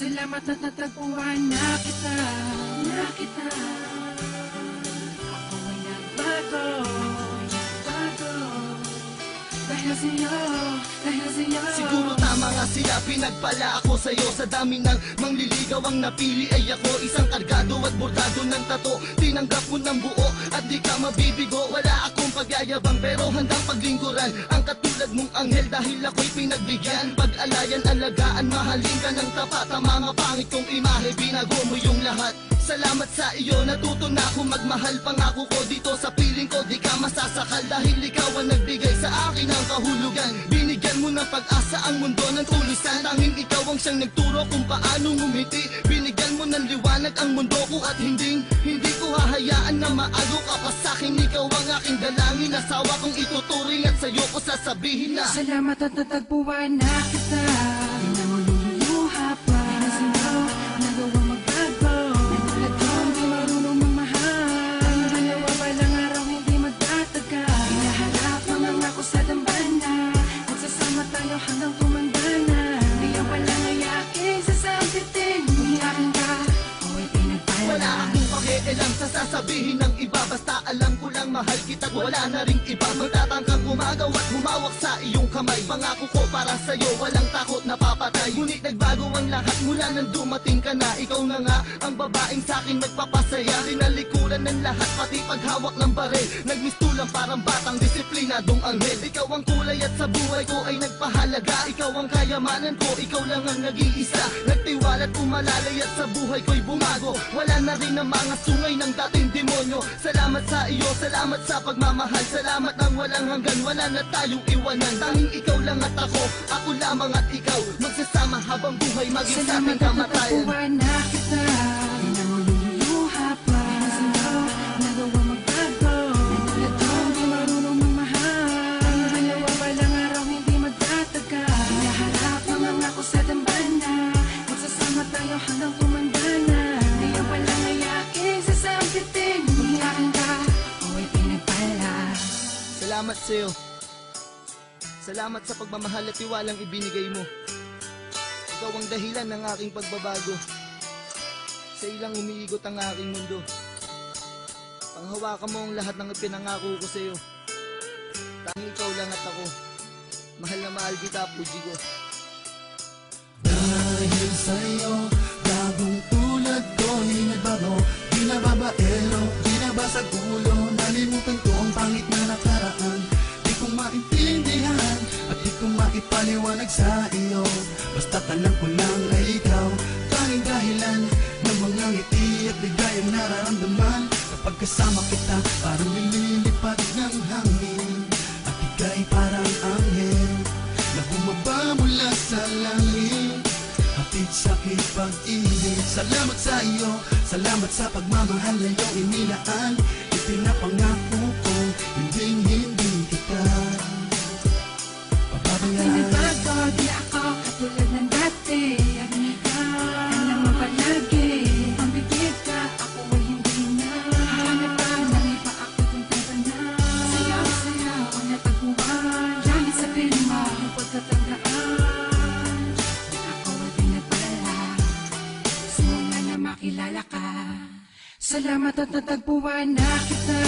Salamat at natagpuan na kita Na kita Dahil sa'yo Dahil sa'yo Siguro tama nga siya, pinagpala ako sa'yo. Sa dami ng mangliligaw ang napili ay ako Isang kargado at bordado ng tato. Tinanggap mo ng buo at di ka mabibigo. Wala akong pagyayabang pero handang paglingkuran Ang katulad mong anghel. Dahil ako'y pinagbigyan Pag-alayan, alagaan, mahalin ka ng tapat. Ang mga pangit kong imahe, binago mo yung lahat. Salamat sa iyo, natuto na ako magmahal. Pangako ko dito sa piling ko Di ka masasakal. Dahil ikaw ang nagbigay sa akin ng kahulugan Binigyan mo ng pag-asa ang mundo ng tulisan. Tanging ikaw ang siyang nagturo kung paano ngumiti. Binigyan mo ng liwanag ang mundo ko At hindi, hindi ko hahayaan na maago ka pa sa'kin Ikaw ang aking dalangin. Asawa kong ituturing at sa'yo ko sasabihin na Salamat at natagpuan na kita sa dambana Magsasama tayo hanggang tumanda na. Ngayon pa lang ay aking sasabitin Umiyakin ka. Ay pinagpala Wala akong pakialam sa sasabihin ng iba. Basta alam ko lang mahal kita. Wala na ring iba. Magtatangkang umagaw at humawak sa iyong kamay. Pangako ko para sa'yo walang takot na papatay. Ngunit nagbago ang lahat mula nang dumating ka na. Ikaw na nga ang babaeng sa'kin nagpapasaya. Tinalikuran ng lahat pati paghawak ng bare Nagmistulang parang batang disiplinadong anghel. Ikaw ang kulay at sa buhay ko ay nagpahalaga. Ikaw ang kayamanan ko, ikaw lang ang nag-iisa. Nagtiwala at umalalay at sa buhay ko'y bumago. Wala na rin ang mga sungay ng dating demonyo. Salamat sa iyo, salamat sa pagmamahal. Salamat ng walang hanggan, wala na tayong iwanan. Tanging ikaw lang at ako, ako lamang at ikaw. Magsasama habang buhay maging sa Salamat ating at kamatayan. natagpuan na kita Salamat sa'yo. Salamat sa pagmamahal at tiwalang ibinigay mo. Ikaw ang dahilan ng aking pagbabago. Sa ilang umiigot ang aking mundo. Panghawakan mo ang lahat ng ipinangako ko sa'yo. Tanging ikaw lang at ako. Mahal na mahal kita, puji ko. Dahil sa'yo, bagong tulad ko Di nagbago, di na babaero Di na basag ulo, nalimutan ko sa iyo Basta't alam ko lang ay ikaw. Tanging dahilan ng mga ngiti at ligayang nararamdaman Kapag kasama kita, parang nililipad ng hangin. At ika'y parang anghel na bumaba mula sa langit. Hatid sa aking pag-ibig Salamat sa iyo Salamat sa pagmamahal na iyong inilaan. Ipinapangako Salamat at natagpuan na kita